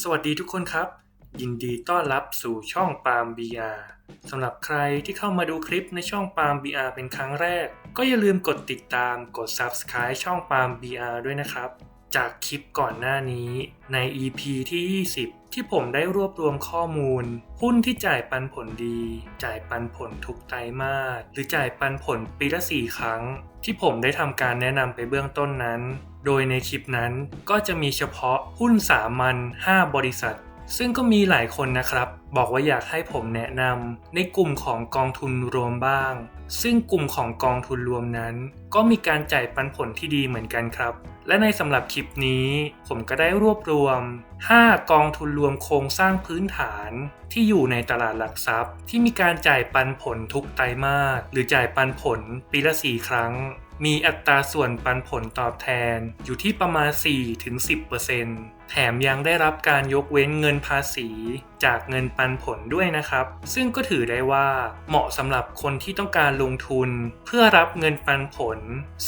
สวัสดีทุกคนครับ ยินดีต้อนรับสู่ช่องปาล์ม BR สำหรับใครที่เข้ามาดูคลิปในช่องปาล์ม BR เป็นครั้งแรก ก็อย่าลืมกดติดตามกด Subscribe ช่องปาล์ม BR ด้วยนะครับ จากคลิปก่อนหน้านี้ใน EP ที่ 20 ที่ผมได้รวบรวมข้อมูล หุ้นที่จ่ายปันผลดี จ่ายปันผลทุกไตรมาสหรือจ่ายปันผลปีละ 4 ครั้ง ที่ผมได้ทำการแนะนำไปเบื้องต้นนั้น โดยในคลิปนั้นก็จะมีเฉพาะหุ้นสามัญ5บริษัท ซึ่งก็มีหลายคนนะครับ บอกว่าอยากให้ผมแนะนำในกลุ่มของกองทุนรวมบ้าง ซึ่งกลุ่มของกองทุนรวมนั้น ก็มีการจ่ายปันผลที่ดีเหมือนกันครับ และในสำหรับคลิปนี้ผมก็ได้รวบรวม 5 กองทุนรวมโครงสร้างพื้นฐาน ที่อยู่ในตลาดหลักทรัพย์ ที่มีการจ่ายปันผลทุกไตรมาสหรือจ่ายปันผลปีละ 4 ครั้ง มีอัตราส่วนปันผลตอบแทนอยู่ที่ประมาณ 4-10%แถมยังได้รับการยกเว้นเงินภาษีจากเงินปันผลด้วยนะครับ ซึ่งก็ถือได้ว่าเหมาะสำหรับคนที่ต้องการลงทุน เพื่อรับเงินปันผล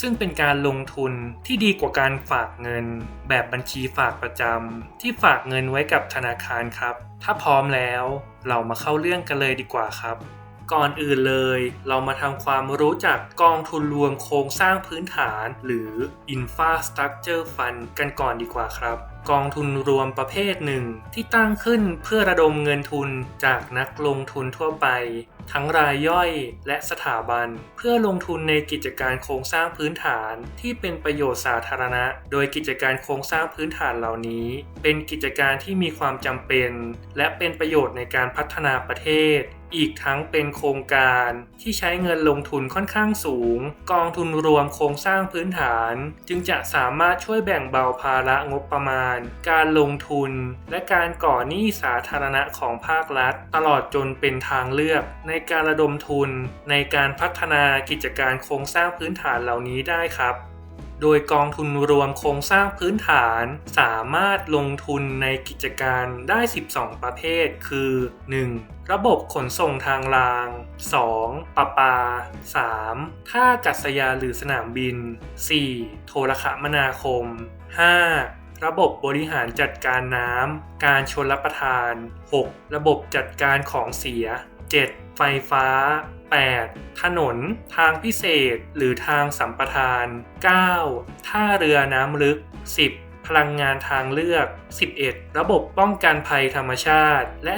ซึ่งเป็นการลงทุนที่ดีกว่าการฝากเงิน แบบบัญชีฝากประจำที่ฝากเงินไว้กับธนาคารครับ ถ้าพร้อมแล้ว เรามาเข้าเรื่องกันเลยดีกว่าครับ ก่อนอื่นเลย เรามาทำความรู้จักกองทุนรวมโครงสร้างพื้นฐาน หรือ Infrastructure Fund กันก่อนดีกว่าครับ กองทุนรวมประเภทหนึ่ง ที่ตั้งขึ้นเพื่อระดมเงินทุนจากนักลงทุนทั่วไป ทั้งรายย่อยและสถาบัน เพื่อลงทุนในกิจการโครงสร้างพื้นฐานที่เป็นประโยชน์สาธารณะ โดยกิจการโครงสร้างพื้นฐานเหล่านี้ เป็นกิจการที่มีความจำเป็น และเป็นประโยชน์ในการพัฒนาประเทศ อีกทั้งเป็นโครงการที่ใช้เงินลงทุนค่อนข้างสูง กองทุนรวมโครงสร้างพื้นฐาน จึงจะสามารถช่วยแบ่งเบาภาระงบประมาณ การลงทุน และการก่อหนี้สาธารณะของภาครัฐ ตลอดจนเป็นทางเลือก ในการระดมทุน ในการพัฒนากิจการโครงสร้างพื้นฐานเหล่านี้ได้ครับ โดยกองทุนรวมโครงสร้างพื้นฐานสามารถลงทุนในกิจการได้ 12 ประเภท คือ 1. ระบบขนส่งทางราง 2. ประปา 3. ท่ากาศยานหรือสนามบิน 4. โทรคมนาคม 5. ระบบบริหารจัดการน้ำ การชนรับประทาน 6. ระบบจัดการของเสีย 7. ไฟฟ้า 8. ถนน ทางพิเศษ หรือทางสัมปทาน 9. ท่าเรือน้ำลึก 10. พลังงานทางเลือก 11. ระบบป้องกันภัยธรรมชาติ และ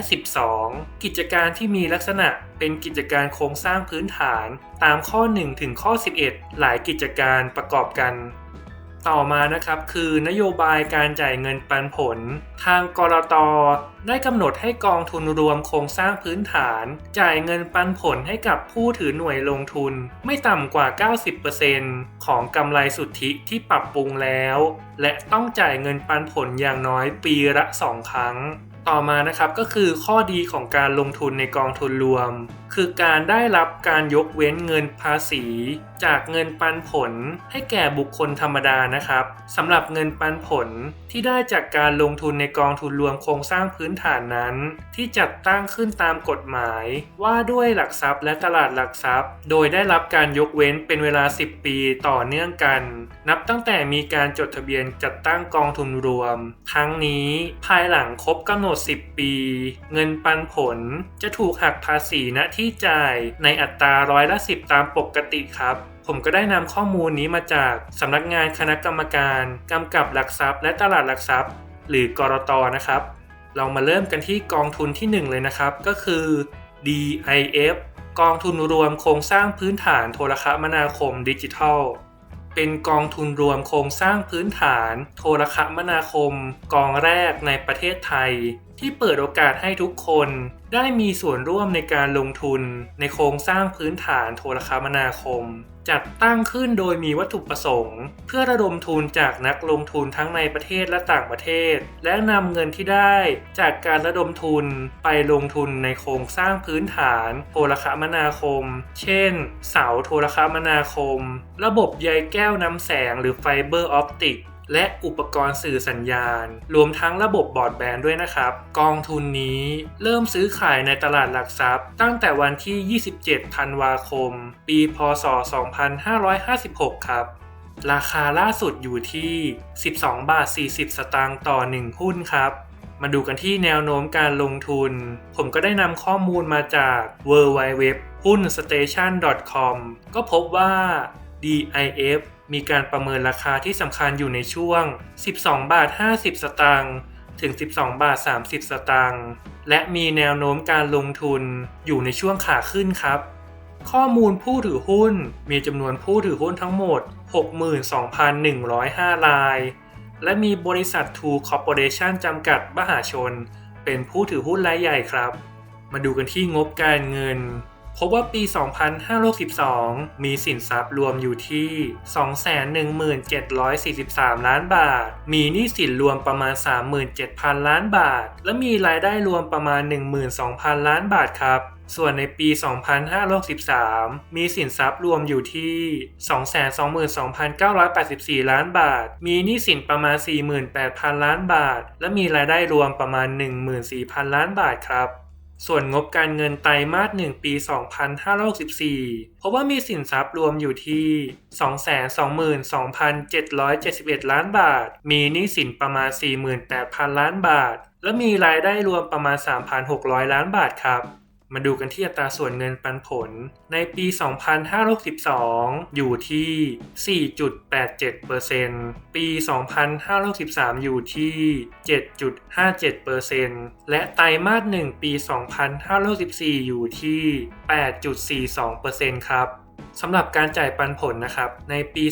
12. กิจการที่มีลักษณะเป็นกิจการโครงสร้างพื้นฐาน ตามข้อ 1 ถึงข้อ 11 หลายกิจการประกอบกัน ต่อมานะครับคือนโยบายการจ่ายเงินปันผล ทางกรตได้กำหนดให้กองทุนรวมโครงสร้างพื้นฐาน จ่ายเงินปันผลให้กับผู้ถือหน่วยลงทุน ไม่ต่ำกว่า 90%ของกำไรสุทธิที่ปรับปรุงแล้ว และต้องจ่ายเงินปันผลอย่างน้อยปีละ 2 ครั้ง ต่อมานะครับก็คือข้อดีของการลงทุนในกองทุนรวม คือการได้รับการยกเว้นเงินภาษี จากเงินปันผลให้แก่บุคคลธรรมดานะครับสำหรับเงินปันผลที่ได้จากการลงทุนในกองทุนรวมโครงสร้างพื้นฐานนั้น ที่จัดตั้งขึ้นตามกฎหมาย ว่าด้วยหลักทรัพย์และตลาดหลักทรัพย์ โดยได้รับการยกเว้นเป็นเวลา 10 ปีต่อเนื่องกัน นับตั้งแต่มีการจดทะเบียนจัดตั้งกองทุนรวม ทั้งนี้ภายหลังครบกำหนด10 ปี เงินปันผลจะถูกหักภาษีณที่จ่ายในอัตราร้อยละ 10 ตามปกติครับผมก็ได้นำข้อมูลนี้มาจากสำนักงานคณะกรรมการกำกับหลักทรัพย์ และตลาดหลักทรัพย์ หรือกรตนะครับ เรามาเริ่มกันที่กองทุนที่ 1 เลยนะครับ ก็คือ DIF กองทุนรวมโครงสร้างพื้นฐานโทรคมนาคมดิจิทัล เป็นกองทุนรวมโครงสร้างพื้นฐาน โทรคมนาคม กองแรกในประเทศไทย ที่เปิดโอกาสให้ทุกคนได้มีส่วนร่วมในการลงทุนในโครงสร้างพื้นฐานโทรคมนาคม จัดตั้งขึ้นโดยมีวัตถุประสงค์ เพื่อระดมทุนจากนักลงทุนทั้งในประเทศและต่างประเทศ และนำเงินที่ได้จากการระดมทุนไปลงทุนในโครงสร้างพื้นฐานโทรคมนาคม เช่น เสาโทรคมนาคม ระบบใยแก้วน้ำแสงหรือไฟเบอร์ออปติก และอุปกรณ์สื่อสัญญาณ รวมทั้งระบบบอร์ดแบนด์ด้วยนะครับ กองทุนนี้เริ่มซื้อขายในตลาดหลักทรัพย์ ตั้งแต่วันที่ 27 ธันวาคม ปีพศ 2556 ครับ ราคาล่าสุดอยู่ที่ 12 บาท 40 สตางค์ต่อ 1 หุ้นครับมาดูกันที่แนวโน้มการลงทุน ผมก็ได้นำข้อมูลมาจาก w w w หุ้น station com ก็พบว่า DIF มีการประเมินราคาที่สำคัญอยู่ในช่วง 12 บาท 50 สตางค์ถึง 12 บาท 30 สตางค์และมีแนวโน้มการลงทุนอยู่ในช่วงขาขึ้นครับ ข้อมูลผู้ถือหุ้น มีจำนวนผู้ถือหุ้นทั้งหมด 62,105 ราย และมีบริษัททูคอร์ปอเรชั่นจำกัดมหาชน เป็นผู้ถือหุ้นรายใหญ่ครับ มาดูกันที่งบการเงิน พบว่าปี 2562 มีสินทรัพย์รวมอยู่ที่ 217,43 ล้านบาท มีหนี้สินรวมประมาณ 37,000 ล้านบาท และมีรายได้รวมประมาณ 12,000 ล้านบาทครับส่วนในปี 2563 มีสินทรัพย์รวมอยู่ที่ 222,984 ล้านบาท มีหนี้สินประมาณ 48,000 ล้านบาท และมีรายได้รวมประมาณ 14,000 ล้านบาทครับ ส่วนงบการเงินไตรมาส1ปี 2564 เพราะว่ามีสินทรัพย์รวมอยู่ที่ 222,771 ล้านบาท มีหนี้สินประมาณ 48,000 ล้านบาท และมีรายได้รวมประมาณ 3,600 ล้านบาทครับ มาดูกันที่อัตราส่วนเงินปันผล ในปี 2562 อยู่ที่ 4.87%ปี 2563 อยู่ที่ 7.57%และไตรมาส 1 ปี 2564 อยู่ที่ 8.42%ครับสำหรับการจ่ายปันผลนะครับ ในปี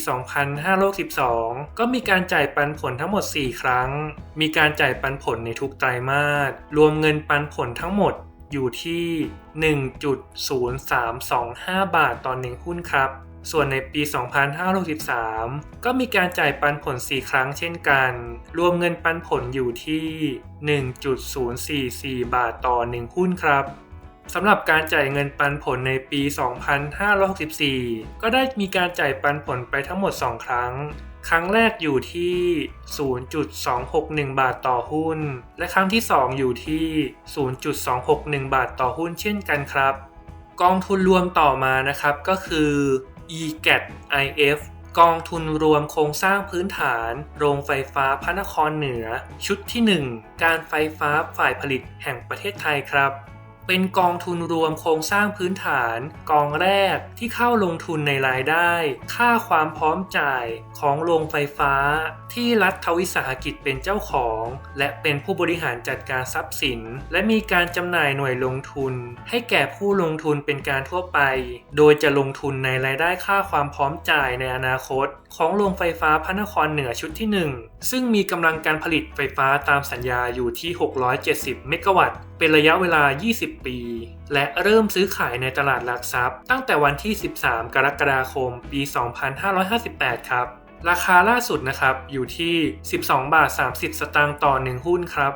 2562 ก็มีการจ่ายปันผลทั้งหมด 4 ครั้ง มีการจ่ายปันผลในทุกไตรมาส รวมเงินปันผลทั้งหมด อยู่ที่ 1.0325 บาทต่อหนึ่งหุ้นครับ ส่วนในปี 2563 ก็มีการจ่ายปันผล 4 ครั้งเช่นกัน รวมเงินปันผลอยู่ที่ 1.044 บาทต่อ 1 หุ้นครับสำหรับการจ่ายเงินปันผลในปี 2564 ก็ได้มีการจ่ายปันผลไปทั้งหมด 2 ครั้ง ครั้งแรกอยู่ที่ 0.261 บาทต่อหุ้น และครั้งที่ 2 อยู่ที่ 0.261 บาทต่อหุ้นเช่นกันครับ กองทุนรวมต่อมานะครับก็คือ EGAT IF กองทุนรวมโครงสร้างพื้นฐาน โรงไฟฟ้าพระนครเหนือ ชุดที่ 1 การไฟฟ้าฝ่ายผลิตแห่งประเทศไทยครับ เป็นกองทุนรวมโครงสร้างพื้นฐาน กองแรกที่เข้าลงทุนในรายได้ ค่าความพร้อมจ่ายของโรงไฟฟ้า ที่รัฐวิสาหกิจเป็นเจ้าของ และเป็นผู้บริหารจัดการทรัพย์สิน และมีการจำหน่ายหน่วยลงทุน ให้แก่ผู้ลงทุนเป็นการทั่วไป โดยจะลงทุนในรายได้ค่าความพร้อมจ่ายในอนาคต ของโรงไฟฟ้าพระนครเหนือชุดที่ 1 ซึ่งมีกำลังการผลิตไฟฟ้าตามสัญญาอยู่ที่ 670 เมกะวัตต์ เป็นระยะเวลา 20 ปี และเริ่มซื้อขายในตลาดหลักทรัพย์ ตั้งแต่วันที่ 13 กรกฎาคม ปี 2558 ครับ ราคาล่าสุดนะครับอยู่ที่ 12 บาท 30 สตางค์ต่อ 1 หุ้นครับ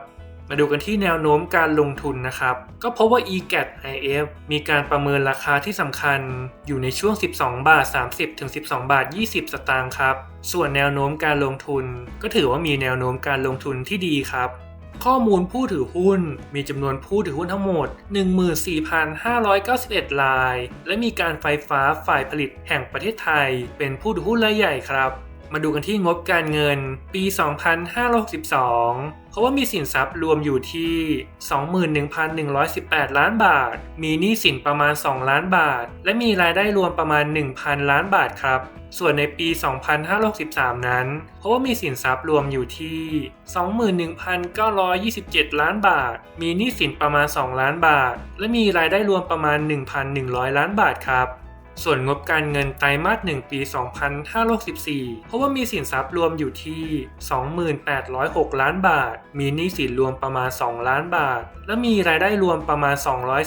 มาดูกันที่แนวโน้มการลงทุนนะครับ ก็พบว่า EGAT IF มีการประเมินราคาที่สำคัญอยู่ในช่วง 12 บาท 30 ถึง 12 บาท 20 สตางค์ครับ ส่วนแนวโน้มการลงทุน ก็ถือว่ามีแนวโน้มการลงทุนที่ดีครับข้อมูลผู้ถือหุ้น มีจำนวนผู้ถือหุ้นทั้งหมด 14,591ราย และมีการไฟฟ้าฝ่ายผลิตแห่งประเทศไทย เป็นผู้ถือหุ้นรายใหญ่ครับ มาดูกันที่งบการเงินปี 2562 เพราะว่ามีสินทรัพย์รวมอยู่ที่ 21,118 ล้านบาท มีหนี้สินประมาณ 2 ล้านบาท และมีรายได้รวมประมาณ 1,000 ล้านบาทครับ ส่วนในปี 2563 นั้น เพราะว่ามีสินทรัพย์รวมอยู่ที่ 21,927 ล้านบาท มีหนี้สินประมาณ 2 ล้านบาท และมีรายได้รวมประมาณ 1,100 ล้านบาทครับ ส่วนงบการเงินไตรมาส1ปี 2564 เพราะว่ามีสินทรัพย์รวมอยู่ที่ 2806 ล้านบาท มีหนี้สินรวมประมาณ 2 ล้านบาท และมีรายได้รวมประมาณ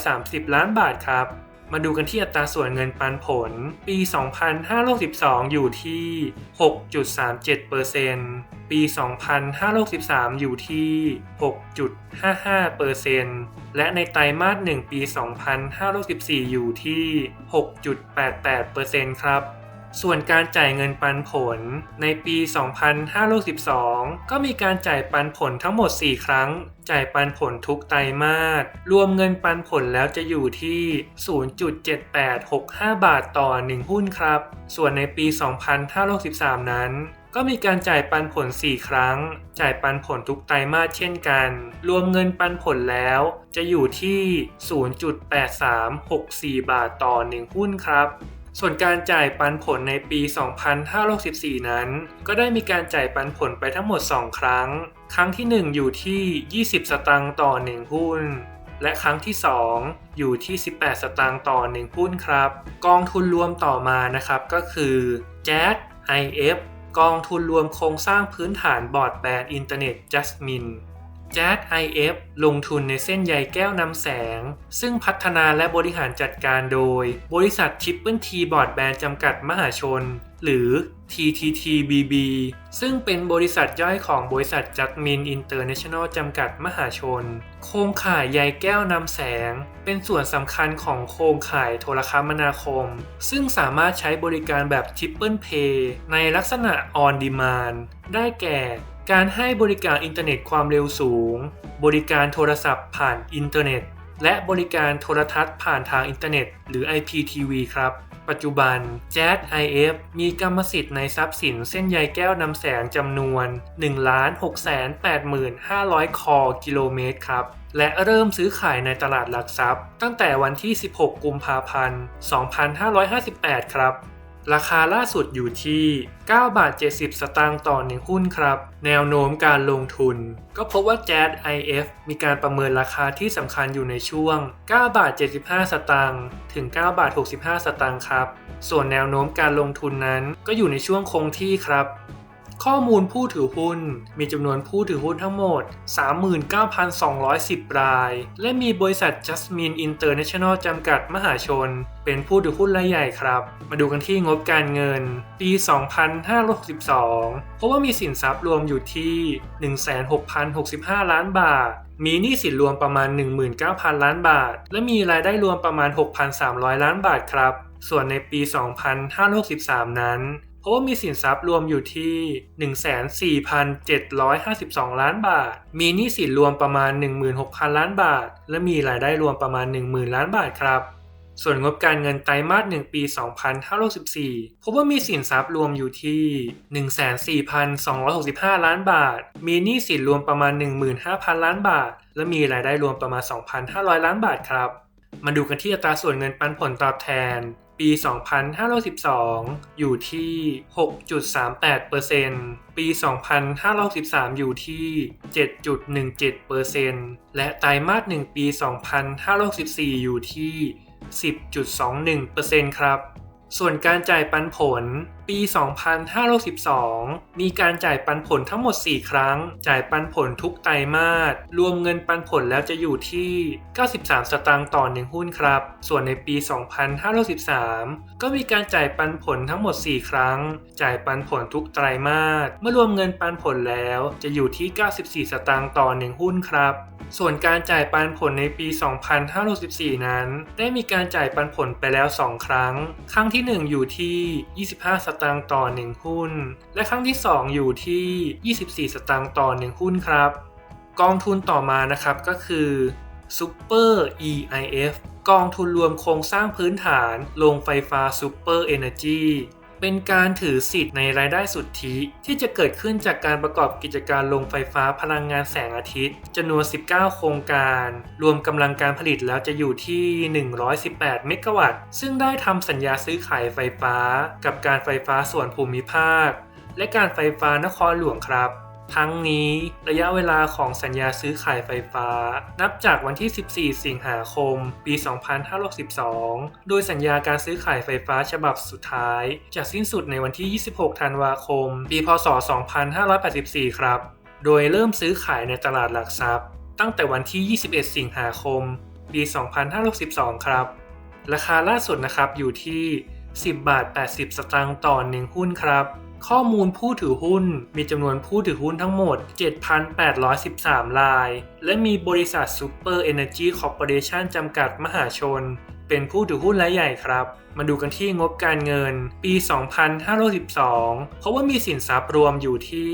230 ล้านบาทครับ มาดูกันที่อัตราส่วนเงินปันผล ปี 2562อยู่ที่ 6.37%ปี 2563อยู่ที่ 6.55%และในไตรมาส 1 ปี 2564อยู่ที่ 6.88%ครับ ส่วนการจ่ายเงินปันผลในปี 2562ก็มีการจ่ายปันผลทั้งหมด 4 ครั้ง จ่ายปันผลทุกไตรมาส รวมเงินปันผลแล้วจะอยู่ที่ 0.7865 บาทต่อ 1 หุ้นครับ ส่วนในปี 2563นั้นก็มีการจ่ายปันผล 4 ครั้ง จ่ายปันผลทุกไตรมาสเช่นกัน รวมเงินปันผลแล้ว จะอยู่ที่ 0.8364 บาทต่อ 1 หุ้นครับ ส่วนการจ่ายปันผลในปี 2564 นั้น ก็ได้มีการจ่ายปันผลไปทั้งหมด 2 ครั้ง ครั้งที่ 1 อยู่ที่ 20 สตางค์ต่อ 1 หุ้น และครั้งที่ 2 อยู่ที่ 18 สตางค์ต่อ 1 หุ้นครับ กองทุนรวมต่อมานะครับก็คือ Jazz IF กองทุนรวมโครงสร้างพื้นฐานบอร์ดแบนด์อินเทอร์เน็ต Jasmine Jazz IF ลงทุนในเส้นใยแก้วนำแสง ซึ่งพัฒนาและบริหารจัดการโดย บริษัท Triple T Broadband จำกัดมหาชน หรือ TTTBB ซึ่งเป็นบริษัทย่อยของบริษัท Jasmine International จำกัดมหาชน โครงข่ายใยแก้วนำแสง เป็นส่วนสำคัญของโครงข่ายโทรคมนาคม ซึ่งสามารถใช้บริการแบบ Triple Pay ในลักษณะ On Demand ได้แก่ การให้บริการอินเทอร์เน็ตความเร็วสูง บริการโทรศัพท์ผ่านอินเทอร์เน็ต และบริการโทรทัศน์ผ่านทางอินเทอร์เน็ต หรือ IPTV ครับ ปัจจุบัน j a z IF มีกรรมสิทธิ์ในทรัพย์สินเส้นใยแก้วนำแสงจำนวน 1,685,000 คอกิโลเมตรครับ และเริ่มซื้อขายในตลาดหลักทรัพย์ ตั้งแต่วันที่ 16 กุมภาพันธ์ 2558 ครับ ราคาล่าสุดอยู่ที่ 9 บาท 70 สตางค์ต่อหนึ่งหุ้นครับ แนวโน้มการลงทุน ก็พบว่า Jazz IF มีการประเมินราคาที่สำคัญอยู่ในช่วง 9 บาท 75 สตางค์ถึง 9 บาท 65 สตางค์ครับ ส่วนแนวโน้มการลงทุนนั้นก็อยู่ในช่วงคงที่ครับ ข้อมูลผู้ถือหุ้น มีจำนวนผู้ถือหุ้นทั้งหมด 39,210 ราย และมีบริษัท Jasmine International จำกัดมหาชน เป็นผู้ถือหุ้นรายใหญ่ครับ มาดูกันที่งบการเงิน ปี 2562 เพราะว่ามีสินทรัพย์รวมอยู่ที่ 16,065 ล้านบาทมีหนี้สินรวมประมาณ 19,000 ล้านบาท และมีรายได้รวมประมาณ 6,300 ล้านบาทครับ ส่วนในปี 2563 นั้น เพราะว่ามีสินทรัพย์รวมอยู่ที่ 14,752 ล้านบาท มีหนี้สินรวมประมาณ 16,000 ล้านบาท และมีรายได้รวมประมาณ 10,000 ล้านบาทครับส่วนงบการเงินไตรมาส1ปี 2564พบว่ามีสินทรัพย์รวมอยู่ที่ 14,265 ล้านบาท มีหนี้สินรวมประมาณ 15,000 ล้านบาท และมีรายได้รวมประมาณ 2,500 ล้านบาทครับ มาดูกันที่อัตราส่วนเงินปันผลตอบแทน ปี 2512 อยู่ที่ 6.38%ปี 2513 อยู่ที่ 7.17%และไตรมาส1ปี 2514 อยู่ที่ 10.21%ครับ ส่วนการจ่ายปันผล ปี 2512 มีการจ่ายปันผลทั้งหมด 4 ครั้ง จ่ายปันผลทุกไตรมาส รวมเงินปันผลแล้วจะอยู่ที่ 93 สตางค์ต่อ 1 หุ้นครับ ส่วนในปี 2513 ก็มีการจ่ายปันผลทั้งหมด 4 ครั้ง จ่ายปันผลทุกไตรมาส เมื่อรวมเงินปันผลแล้วจะอยู่ที่ 94 สตางค์ต่อ 1 หุ้นครับส่วนการจ่ายปันผลในปี 2564นั้น ได้มีการจ่ายปันผลไปแล้ว 2 ครั้ง ครั้งที่ 1 อยู่ที่ 25 สตางค์ต่อ 1 หุ้น และครั้งที่ 2 อยู่ที่ 24 สตางค์ต่อ 1 หุ้นครับ กองทุนต่อมานะครับก็คือ Super EIF กองทุนรวมโครงสร้างพื้นฐานโรงไฟฟ้า Super Energy เป็นการถือสิทธิ์ในรายได้สุทธิ ที่จะเกิดขึ้นจากการประกอบกิจการโรงไฟฟ้าพลังงานแสงอาทิตย์จำนวน 19 โครงการ รวมกำลังการผลิตแล้วจะอยู่ที่ 118 เมกะวัตต์ ซึ่งได้ทำสัญญาซื้อขายไฟฟ้า กับการไฟฟ้าส่วนภูมิภาค และการไฟฟ้านครหลวงครับ ทั้งนี้ระยะเวลาของสัญญาซื้อขายไฟฟ้า นับจากวันที่ 14 สิงหาคม ปี 2562 โดยสัญญาการซื้อขายไฟฟ้าฉบับสุดท้าย จะสิ้นสุดในวันที่ 26 ธันวาคม ปี พศ 2584 ครับ โดยเริ่มซื้อขายในตลาดหลักทรัพย์ ตั้งแต่วันที่ 21 สิงหาคม ปี 2562 ครับ ราคาล่าสุดนะครับอยู่ที่ 10 บาท 80 สตางค์ต่อ 1 หุ้นครับ ข้อมูลผู้ถือหุ้น มีจำนวนผู้ถือหุ้นทั้งหมด 7,813 ราย และมีบริษัท Super Energy Corporation จำกัดมหาชน เป็นผู้ถือหุ้นรายใหญ่ครับ มาดูกันที่งบการเงิน ปี 2512เพราะว่ามีสินทรัพย์รวมอยู่ที่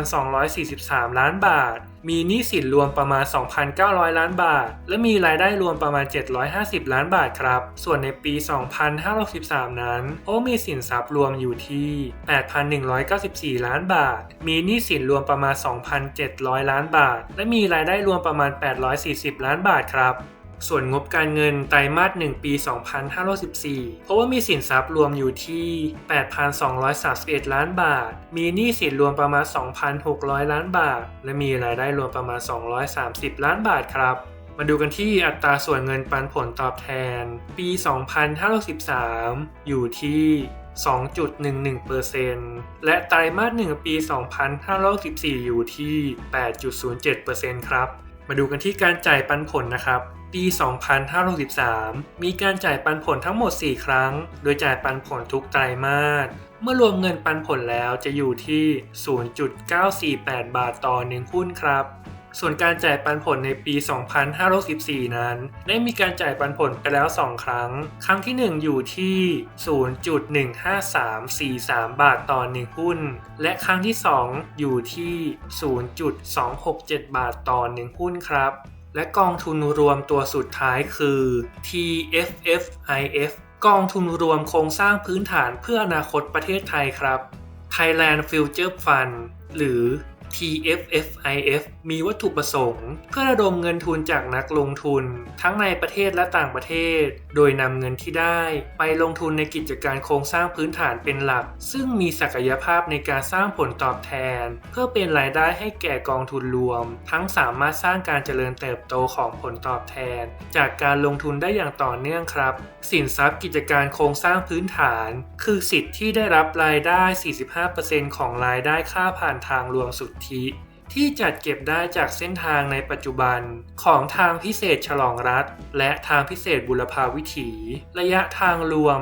8,243 ล้านบาท มีหนี้สินรวมประมาณ 2,900 ล้านบาท และมีรายได้รวมประมาณ 750 ล้านบาทครับ ส่วนในปี 2563 นั้น โอ้มีสินทรัพย์รวมอยู่ที่ 8,194 ล้านบาท มีหนี้สินรวมประมาณ 2,700 ล้านบาท และมีรายได้รวมประมาณ 840 ล้านบาทครับ ส่วนงบการเงินไตรมาส 1 ปี 2514 เพราะว่ามีสินทรัพย์รวมอยู่ที่ 8,231 ล้านบาท มีหนี้สินรวมประมาณ 2,600 ล้านบาท และมีรายได้รวมประมาณ 230 ล้านบาทครับมาดูกันที่อัตราส่วนเงินปันผลตอบแทน ปี 2513 อยู่ที่ 2.11%และไตรมาส 1 ปี 2514 อยู่ที่ 8.07%ครับ มาดูกันที่การจ่ายปันผลนะครับ ปี 2563 มีการจ่ายปันผลทั้งหมด 4 ครั้ง โดยจ่ายปันผลทุกไตรมาส เมื่อรวมเงินปันผลแล้วจะอยู่ที่ 0.948 บาทต่อ 1 หุ้นครับ ส่วนการจ่ายปันผลในปี 2564 นั้น ได้มีการจ่ายปันผลไปแล้ว 2 ครั้ง ครั้งที่ 1 อยู่ที่ 0.15343 บาทต่อ 1 หุ้น และครั้งที่ 2 อยู่ที่ 0.267 บาทต่อ 1 หุ้นครับ และกองทุนรวมตัวสุดท้ายคือ TFFIF กองทุนรวมโครงสร้างพื้นฐานเพื่ออนาคตประเทศไทยครับ Thailand Future Fund หรือ TFFIF มีวัตถุประสงค์ เพื่อระดมเงินทุนจากนักลงทุน ทั้งในประเทศและต่างประเทศ โดยนำเงินที่ได้ ไปลงทุนในกิจการโครงสร้างพื้นฐานเป็นหลัก ซึ่งมีศักยภาพในการสร้างผลตอบแทน เพื่อเป็นรายได้ให้แก่กองทุนรวม ทั้งสามารถสร้างการเจริญเติบโตของผลตอบแทน จากการลงทุนได้อย่างต่อเนื่องครับ สินทรัพย์กิจการโครงสร้างพื้นฐาน คือสิทธิ์ที่ได้รับรายได้ 45%ของรายได้ค่าผ่านทางรวมสุทธิ ที่จัดเก็บได้จากเส้นทางในปัจจุบันของทางพิเศษฉลองรัฐ และทางพิเศษบุรพาวิถี ระยะทางรวม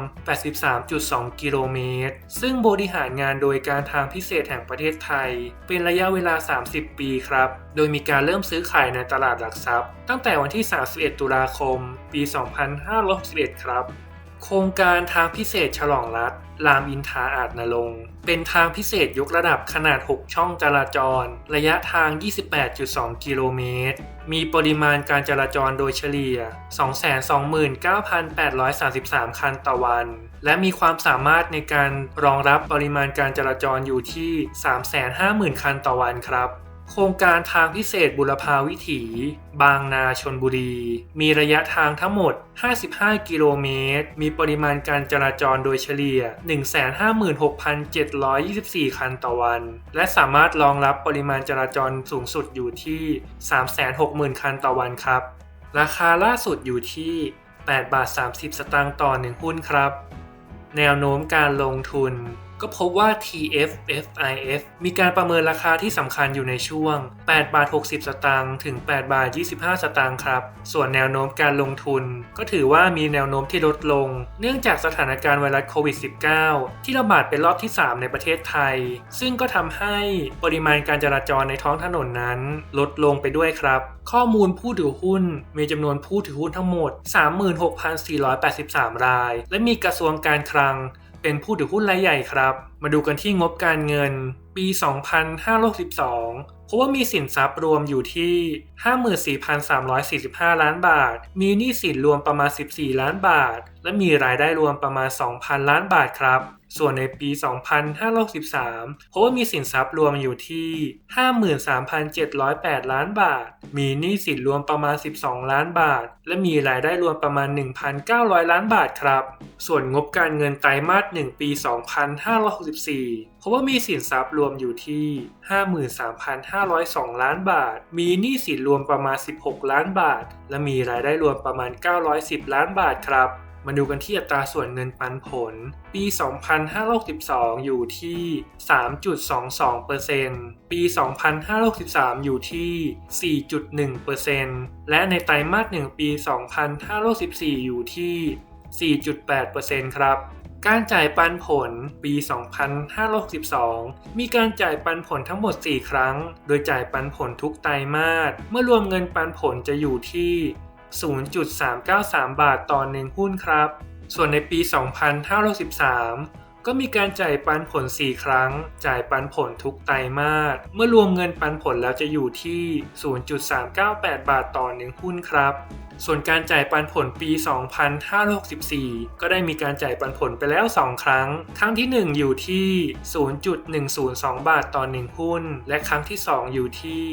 83.2 กิโลเมตร ซึ่งบริหารงานโดยการทางพิเศษแห่งประเทศไทย เป็นระยะเวลา 30 ปีครับ โดยมีการเริ่มซื้อขายในตลาดหลักทรัพย์ ตั้งแต่วันที่ 31 ตุลาคม ปี 2561 ครับ โครงการทางพิเศษฉลองรัฐรามอินทราอาจนรงเป็นทางพิเศษยกระดับขนาด 6 ช่องจราจร ระยะทาง 28.2 กิโลเมตร มีปริมาณการจราจรโดยเฉลี่ย 229,833 คันต่อวัน และมีความสามารถในการรองรับปริมาณการจราจรอยู่ที่ 350,000 คันต่อวันครับ โครงการทางพิเศษบุรพาวิถี บางนาชนบุรี มีระยะทางทั้งหมด 55 กิโลเมตร มีปริมาณการจราจรโดยเฉลี่ย 156,724 คันต่อวัน และสามารถรองรับปริมาณจราจรสูงสุดอยู่ที่ 360,000 คันต่อวันครับ ราคาล่าสุดอยู่ที่ 8 บาท 30 สตางค์ต่อ 1 หุ้นครับ แนวโน้มการลงทุน ก็พบว่า TFFIF มีการประเมินราคาที่สำคัญอยู่ในช่วง 8 บาท 60 สตางค์ถึง 8 บาท 25 สตางค์ครับ ส่วนแนวโน้มการลงทุน ก็ถือว่ามีแนวโน้มที่ลดลง เนื่องจากสถานการณ์ไวรัสโควิด -19 ที่ระบาดเป็นรอบที่ 3 ในประเทศไทย ซึ่งก็ทำให้ปริมาณการจราจรในท้องถนนนั้น ลดลงไปด้วยครับ ข้อมูลผู้ถือหุ้น มีจำนวนผู้ถือหุ้นทั้งหมด 36,483 ราย และมีกระทรวงการคลัง เป็นผู้ถือหุ้นรายใหญ่ครับ มาดูกันที่งบการเงิน ปี 2562 เพราะว่ามีสินทรัพย์รวมอยู่ที่ 54,345 ล้านบาท มีหนี้สินรวมประมาณ 14 ล้านบาท และมีรายได้รวมประมาณ 2,000 ล้านบาทครับ ส่วนในปี 2563เพราะว่ามีสินทรัพย์รวมอยู่ที่ 53,708 ล้านบาท มีหนี้สินรวมประมาณ 12 ล้านบาท และมีรายได้รวมประมาณ 1,900 ล้านบาทครับ ส่วนงบการเงินไตรมาส 1 ปี 2564เพราะว่ามีสินทรัพย์รวมอยู่ที่ 53,502 ล้านบาท มีหนี้สินรวมประมาณ 16 ล้านบาท และมีรายได้รวมประมาณ 910 ล้านบาทครับ มาดูกันที่อัตราส่วนเงินปันผล ปี 2562 อยู่ที่ 3.22%ปี 2563 อยู่ที่ 4.1%และในไตรมาส 1 ปี 2564อยู่ที่ 4.8%ครับการจ่ายปันผลปี 2562 มีการจ่ายปันผลทั้งหมด 4 ครั้ง โดยจ่ายปันผลทุกไตรมาส เมื่อรวมเงินปันผลจะอยู่ที่ 0.393 บาทต่อหนึ่งหุ้นครับ ส่วนในปี 2513 ก็มีการจ่ายปันผล 4 ครั้ง จ่ายปันผลทุกไตรมาส เมื่อรวมเงินปันผลแล้วจะอยู่ที่ 0.398 บาทต่อหนึ่งหุ้นครับ ส่วนการจ่ายปันผลปี 2564 ก็ได้มีการจ่ายปันผลไปแล้ว 2 ครั้ง ครั้งที่ 1 อยู่ที่ 0.102 บาทต่อ 1 หุ้น และครั้งที่ 2 อยู่ที่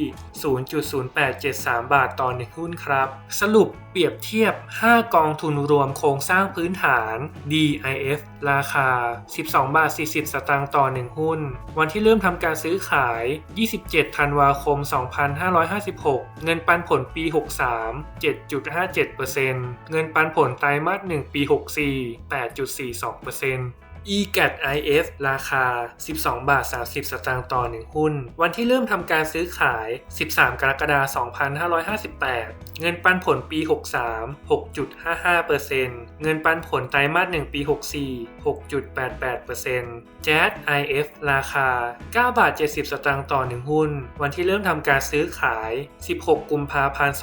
0.0873 บาทต่อ 1 หุ้นครับ สรุปเปรียบเทียบ 5 กองทุนรวมโครงสร้างพื้นฐาน DIF ราคา 12 บาท 40 สตางค์ต่อ 1 หุ้น วันที่เริ่มทำการซื้อขาย 27 ธันวาคม 2556 เงินปันผลปี 63 7.5 7.57%เงินปันผลไตรมาส1ปี 64 8.42% eGAT IF ราคา 12 บาท 30 สตางค์ต่อ 1 หุ้น วันที่เริ่มทำการซื้อขาย 13 กรกฎาคม 2558 เงินปันผลปี 63 6.55%เงินปันผลไตรมาส 1 ปี 64 6.88% Jazz IF ราคา 9 บาท 70 สตางค์ต่อ 1 หุ้น วันที่เริ่มทำการซื้อขาย 16 กุมภาพันธ์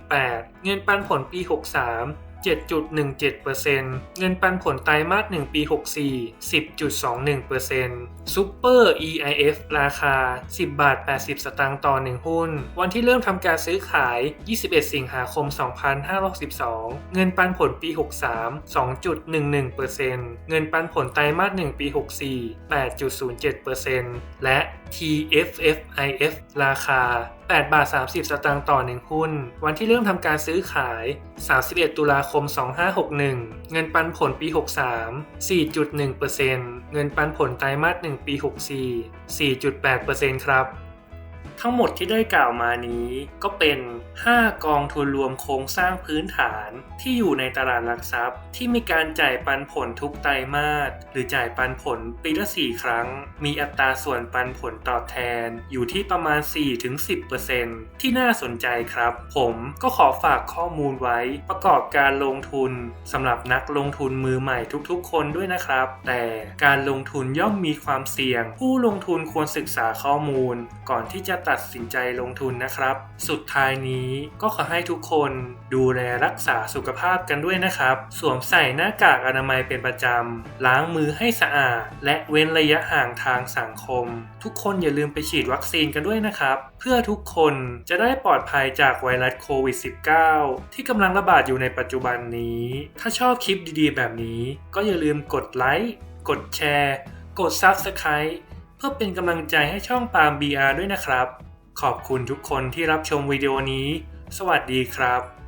2558 เงินปันผลปี 63 7.17%เงินปันผลไตรมาส1ปี 64 10.21%ซูเปอร์ EIF ราคา 10 บาท 80 สตางค์ต่อ 1 หุ้น วันที่เริ่มทำการซื้อขาย 21 สิงหาคม 2562 เงินปันผลปี 63 2.11%เงินปันผลไตรมาส1ปี 64 8.07%และ TFFIF ราคา 8 บาท 30 สตางค์ต่อ 1 หุ้น วันที่เริ่มทำการซื้อขาย 31 ตุลาคม 2561 เงินปันผลปี 63 4.1%เงินปันผลไตรมาส 1 ปี 64 4.8%ครับ ทั้งหมดที่ได้กล่าวมานี้ ก็เป็น 5 กองทุนรวมโครงสร้างพื้นฐาน ที่อยู่ในตลาดหลักทรัพย์ ที่มีการจ่ายปันผลทุกไตรมาสหรือจ่ายปันผลปีละ 4 ครั้ง มีอัตราส่วนปันผลตอบแทน อยู่ที่ประมาณ 4-10%ที่น่าสนใจครับ ผมก็ขอฝากข้อมูลไว้ประกอบการลงทุนสำหรับนักลงทุนมือใหม่ทุกๆ คนด้วยนะครับ แต่การลงทุนย่อมมีความเสี่ยง ผู้ลงทุนควรศึกษาข้อมูล ก่อนที่จะตัดสินใจลงทุนนะครับ สุดท้ายนี้ก็ขอให้ทุกคนดูแลรักษาสุขภาพกันด้วยนะครับ สวมใส่หน้ากากอนามัยเป็นประจำ ล้างมือให้สะอาด และเว้นระยะห่างทางสังคม ทุกคนอย่าลืมไปฉีดวัคซีนกันด้วยนะครับ เพื่อทุกคนจะได้ปลอดภัยจากไวรัสโควิด -19 ที่กำลังระบาดอยู่ในปัจจุบันนี้ ถ้าชอบคลิปดีๆ แบบนี้ ก็อย่าลืมกดไลค์ กดแชร์ กด Subscribe เพื่อเป็นกำลังใจให้ช่องปาล์ม BR ด้วยนะครับ ขอบคุณทุกคนที่รับชมวิดีโอนี้ สวัสดีครับ